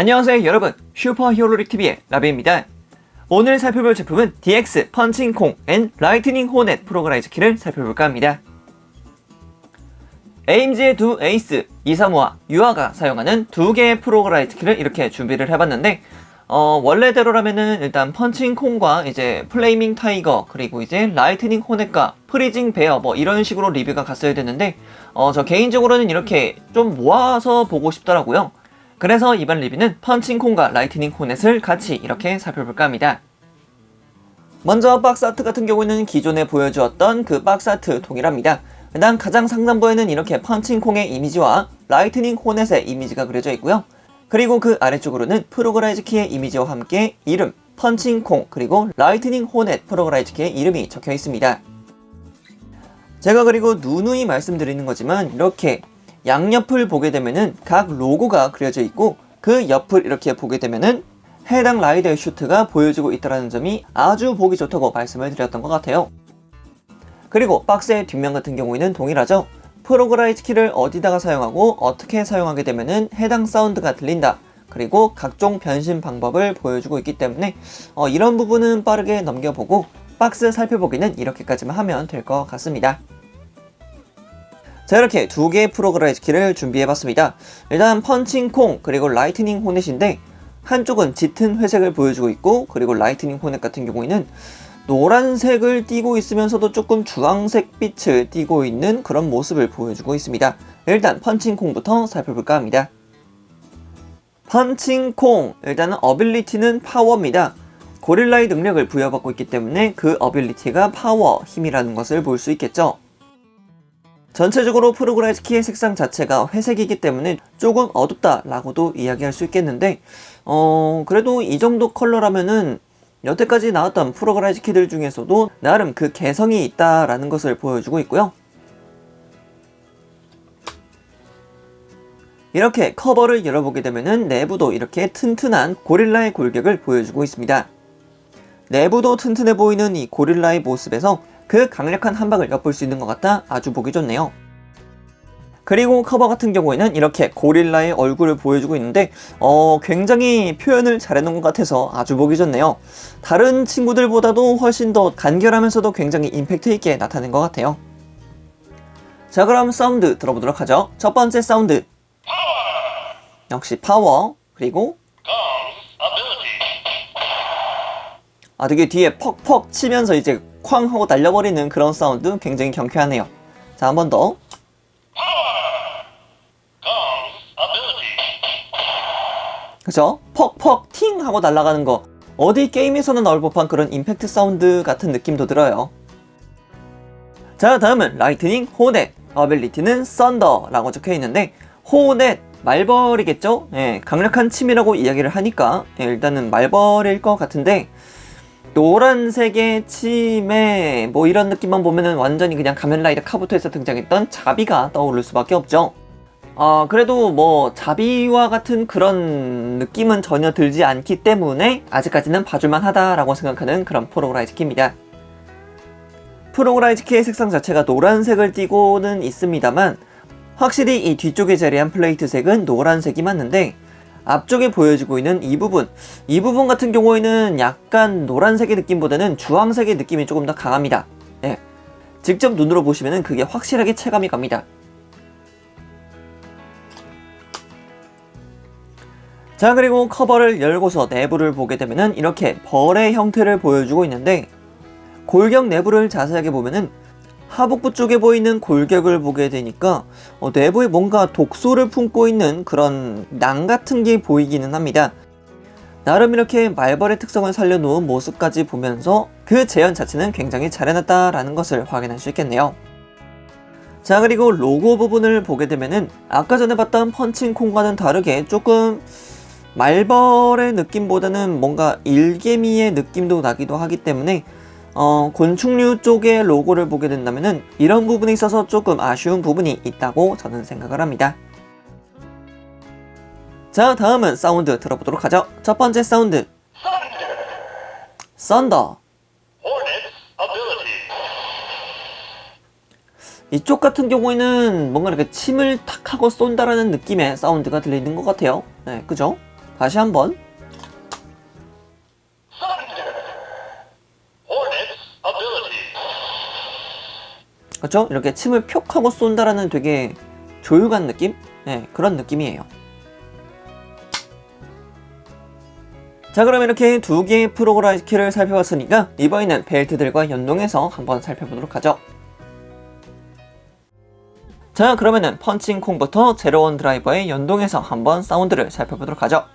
안녕하세요 여러분 슈퍼 히어로릭 TV의 라비입니다. 오늘 살펴볼 제품은 DX 펀칭콩 앤 라이트닝 호넷 프로그라이즈 키를 살펴볼까 합니다. 에임즈의 두 에이스 이사무와 유아가 사용하는 두 개의 프로그라이즈 키를 이렇게 준비를 해봤는데 어, 원래대로라면은 일단 펀칭콩과 이제 플레이밍 타이거 그리고 이제 라이트닝 호넷과 프리징 베어 뭐 이런 식으로 리뷰가 갔어야 되는데 어, 저 개인적으로는 이렇게 좀 모아서 보고 싶더라고요. 그래서 이번 리뷰는 펀칭콩과 라이트닝 호넷을 같이 이렇게 살펴볼까 합니다. 먼저 박스 아트 같은 경우에는 기존에 보여주었던 그 박스 아트 동일합니다. 일단 가장 상단부에는 이렇게 펀칭콩의 이미지와 라이트닝 호넷의 이미지가 그려져 있고요. 그리고 그 아래쪽으로는 프로그라이즈 키의 이미지와 함께 이름, 펀칭콩, 그리고 라이트닝 호넷 프로그라이즈 키의 이름이 적혀 있습니다. 제가 그리고 누누이 말씀드리는 거지만 이렇게 양옆을 보게 되면은 각 로고가 그려져 있고 그 옆을 이렇게 보게 되면은 해당 라이더의 슈트가 보여지고 있다는 점이 아주 보기 좋다고 말씀을 드렸던 것 같아요. 그리고 박스의 뒷면 같은 경우에는 동일하죠. 프로그라이즈 키를 어디다가 사용하고 어떻게 사용하게 되면은 해당 사운드가 들린다. 그리고 각종 변신 방법을 보여주고 있기 때문에 어, 이런 부분은 빠르게 넘겨보고 박스 살펴보기는 이렇게까지만 하면 될 것 같습니다. 자 이렇게 두 개의 프로그라이즈 키를 준비해봤습니다. 일단 펀칭콩 그리고 라이트닝 호넷인데 한쪽은 짙은 회색을 보여주고 있고 그리고 라이트닝 호넷 같은 경우에는 노란색을 띠고 있으면서도 조금 주황색 빛을 띠고 있는 그런 모습을 보여주고 있습니다. 일단 펀칭콩부터 살펴볼까 합니다. 펀칭콩 일단은 어빌리티는 파워입니다. 고릴라의 능력을 부여받고 있기 때문에 그 어빌리티가 파워, 힘이라는 것을 볼 수 있겠죠. 전체적으로 프로그라이즈 키의 색상 자체가 회색이기 때문에 조금 어둡다라고도 이야기할 수 있겠는데 어 그래도 이 정도 컬러라면은 여태까지 나왔던 프로그라이즈 키들 중에서도 나름 그 개성이 있다라는 것을 보여주고 있고요. 이렇게 커버를 열어보게 되면은 내부도 이렇게 튼튼한 고릴라의 골격을 보여주고 있습니다. 내부도 튼튼해 보이는 이 고릴라의 모습에서 그 강력한 한방을 엿볼 수 있는 것 같아 아주 보기 좋네요. 그리고 커버 같은 경우에는 이렇게 고릴라의 얼굴을 보여주고 있는데 어, 굉장히 표현을 잘해놓은 것 같아서 아주 보기 좋네요. 다른 친구들보다도 훨씬 더 간결하면서도 굉장히 임팩트 있게 나타낸 것 같아요. 자 그럼 사운드 들어보도록 하죠. 첫 번째 사운드 역시 파워 그리고 아 되게 뒤에 퍽퍽 치면서 이제 쾅 하고 날려버리는 그런 사운드 굉장히 경쾌하네요. 자 한 번 더. 그죠? 퍽퍽 팅 하고 날아가는 거 어디 게임에서는 나올 법한 그런 임팩트 사운드 같은 느낌도 들어요. 자 다음은 라이트닝 호넷 어빌리티는 썬더라고 적혀 있는데 호넷 말벌이겠죠? 예, 강력한 침이라고 이야기를 하니까 예, 일단은 말벌일 것 같은데 노란색의 침에 뭐 이런 느낌만 보면은 완전히 그냥 가면라이더 카부토에서 등장했던 자비가 떠오를 수밖에 없죠. 어, 그래도 뭐 자비와 같은 그런 느낌은 전혀 들지 않기 때문에 아직까지는 봐줄만 하다라고 생각하는 그런 프로그라이즈 키입니다. 프로그라이즈 키의 색상 자체가 노란색을 띠고는 있습니다만 확실히 이 뒤쪽에 자리한 플레이트 색은 노란색이 맞는데 앞쪽에 보여지고 있는 이 부분 이 부분 같은 경우에는 약간 노란색의 느낌보다는 주황색의 느낌이 조금 더 강합니다. 예. 직접 눈으로 보시면 그게 확실하게 체감이 갑니다. 자 그리고 커버를 열고서 내부를 보게 되면은 이렇게 벌의 형태를 보여주고 있는데 골격 내부를 자세하게 보면은 하복부 쪽에 보이는 골격을 보게 되니까 어, 내부에 뭔가 독소를 품고 있는 그런 낭 같은 게 보이기는 합니다. 나름 이렇게 말벌의 특성을 살려놓은 모습까지 보면서 그 재현 자체는 굉장히 잘 해놨다라는 것을 확인할 수 있겠네요. 자 그리고 로고 부분을 보게 되면은 아까 전에 봤던 펀칭콩과는 다르게 조금 말벌의 느낌보다는 뭔가 일개미의 느낌도 나기도 하기 때문에 어, 곤충류 쪽의 로고를 보게 된다면 이런 부분에 있어서 조금 아쉬운 부분이 있다고 저는 생각을 합니다. 자 다음은 사운드 들어보도록 하죠. 첫 번째 사운드 썬더 이쪽 같은 경우에는 뭔가 이렇게 침을 탁 하고 쏜다라는 느낌의 사운드가 들리는 것 같아요. 네, 그죠? 다시 한번 그렇죠? 이렇게 침을 푹 하고 쏜다라는 되게 조용한 느낌? 네, 그런 느낌이에요. 자, 그럼 이렇게 두 개의 프로그라이즈 키를 살펴봤으니까 이번에는 벨트들과 연동해서 한번 살펴보도록 하죠. 자, 그러면은 펀칭 콩부터 제로원 드라이버에 연동해서 한번 사운드를 살펴보도록 하죠.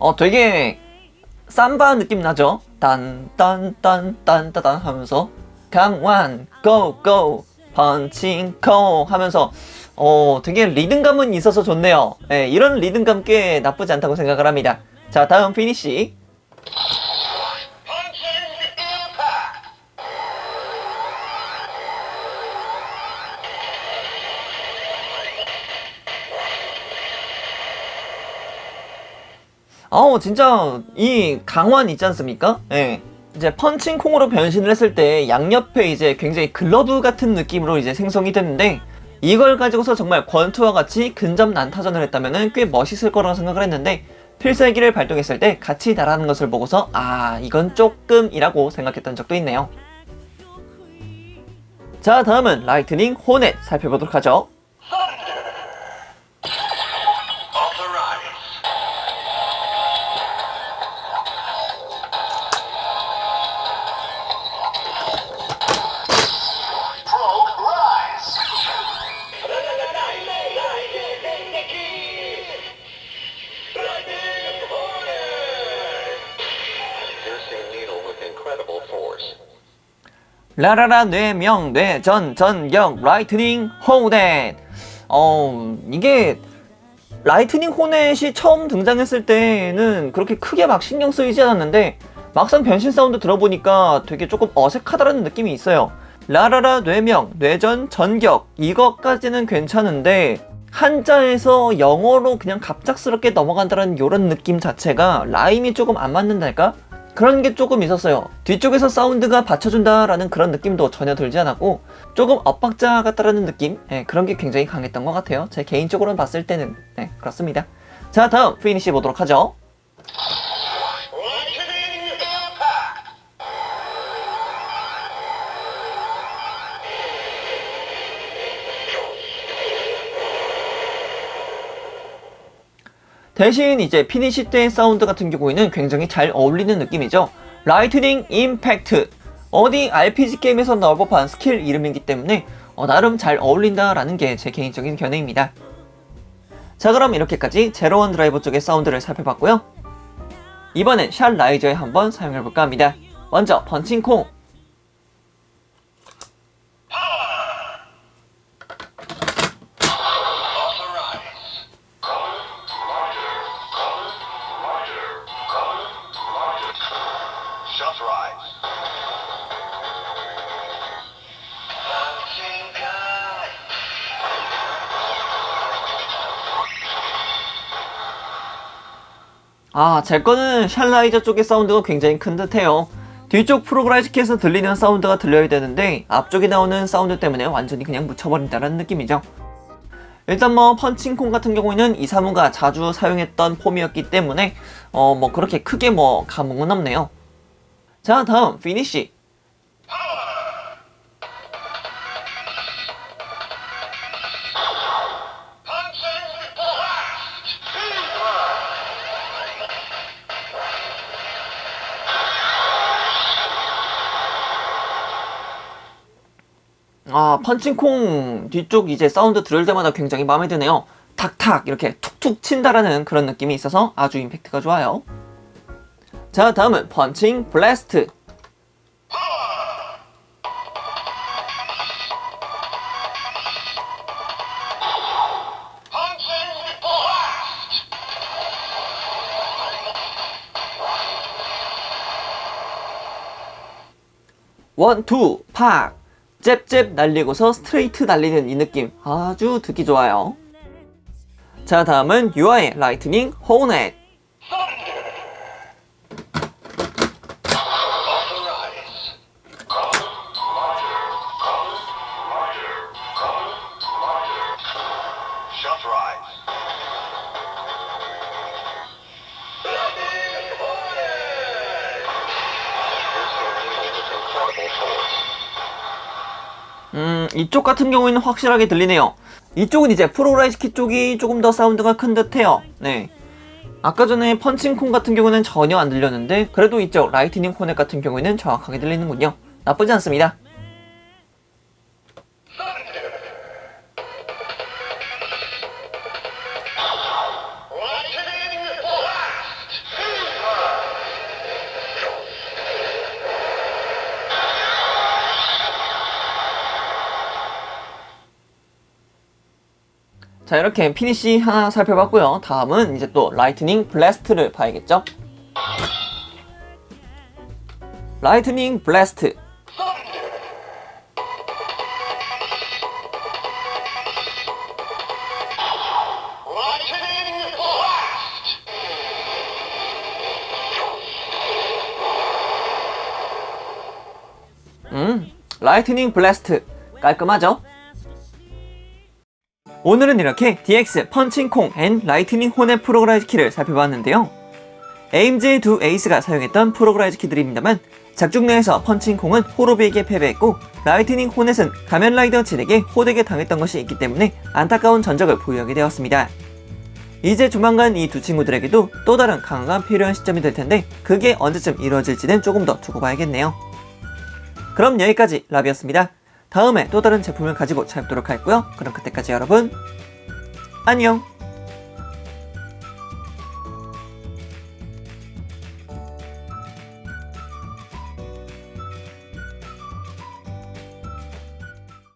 어, 되게 삼바 느낌 나죠? 딴딴딴딴따단 하면서 강완 고고 펀칭 코 하면서 어 되게 리듬감은 있어서 좋네요. 예, 이런 리듬감 꽤 나쁘지 않다고 생각을 합니다. 자 다음 피니시 아우 진짜 이 강완 있지 않습니까? 예. 이제 펀칭 콩으로 변신을 했을 때 양옆에 이제 굉장히 글러브 같은 느낌으로 이제 생성이 됐는데 이걸 가지고서 정말 권투와 같이 근접 난타전을 했다면은 꽤 멋있을 거라고 생각을 했는데 필살기를 발동했을 때 같이 날아가는 것을 보고서 아 이건 조금이라고 생각했던 적도 있네요. 자 다음은 라이트닝 호넷 살펴보도록 하죠. 라라라 뇌명 뇌전 전격 라이트닝 호넷 어 이게 라이트닝 호넷이 처음 등장했을 때는 그렇게 크게 막 신경 쓰이지 않았는데 막상 변신 사운드 들어보니까 되게 조금 어색하다는 느낌이 있어요 라라라 뇌명 뇌전 전격 이것까지는 괜찮은데 한자에서 영어로 그냥 갑작스럽게 넘어간다는 이런 느낌 자체가 라임이 조금 안 맞는달까? 그런 게 조금 있었어요. 뒤쪽에서 사운드가 받쳐준다라는 그런 느낌도 전혀 들지 않았고 조금 엇박자 같다라는 느낌 예, 그런 게 굉장히 강했던 것 같아요. 제 개인적으로는 봤을 때는 네, 그렇습니다. 자 다음 피니시 보도록 하죠. 대신 이제 피니시 때의 사운드 같은 경우에는 굉장히 잘 어울리는 느낌이죠. 라이트닝 임팩트 어디 RPG 게임에서 나올 법한 스킬 이름이기 때문에 어, 나름 잘 어울린다라는 게 제 개인적인 견해입니다. 자 그럼 이렇게까지 제로원 드라이버 쪽의 사운드를 살펴봤고요. 이번엔 샷 라이저에 한번 사용해볼까 합니다. 먼저 펀칭콩 아, 제 거는 샬라이저 쪽의 사운드가 굉장히 큰 듯해요. 뒤쪽 프로그라이즈키에서 들리는 사운드가 들려야 되는데 앞쪽에 나오는 사운드 때문에 완전히 그냥 묻혀버린다는 느낌이죠. 일단 뭐 펀칭콩 같은 경우에는 이사무가 자주 사용했던 폼이었기 때문에 어 뭐 그렇게 크게 뭐 감흥은 없네요. 자 다음 피니시 아 펀칭콩 뒤쪽 이제 사운드 들을 때마다 굉장히 마음에 드네요. 탁탁 이렇게 툭툭 친다라는 그런 느낌이 있어서 아주 임팩트가 좋아요. 자 다음은 펀칭 블래스트 Punching blast. 원, 투, 팍! 잽잽 날리고서 스트레이트 날리는 이 느낌 아주 듣기 좋아요. 자, 다음은 유아의 라이트닝 호넷. 음, 이쪽 같은 경우에는 확실하게 들리네요. 이쪽은 이제 프로라이즈키 쪽이 조금 더 사운드가 큰 듯해요. 네. 아까 전에 펀칭콘 같은 경우는 전혀 안 들렸는데 그래도 이쪽 라이트닝 코넷 같은 경우에는 정확하게 들리는군요. 나쁘지 않습니다. 자 이렇게 피니시 하나 살펴봤고요. 다음은 이제 또 라이트닝 블래스트를 봐야겠죠. 라이트닝 블래스트. 음, 라이트닝 블래스트 깔끔하죠? 오늘은 이렇게 DX 펀칭콩 앤 라이트닝 호넷 프로그라이즈 키를 살펴봤는데요. 에임즈의 두 에이스가 사용했던 프로그라이즈 키들입니다만 작중 내에서 펀칭콩은 호로비에게 패배했고 라이트닝 호넷은 가면라이더 진에게 호되게 당했던 것이 있기 때문에 안타까운 전적을 보유하게 되었습니다. 이제 조만간 이 두 친구들에게도 또 다른 강화가 필요한 시점이 될 텐데 그게 언제쯤 이루어질지는 조금 더 두고 봐야겠네요. 그럼 여기까지 라비였습니다. 다음에 또 다른 제품을 가지고 찾도록 할고요. 그럼 그때까지 여러분 안녕.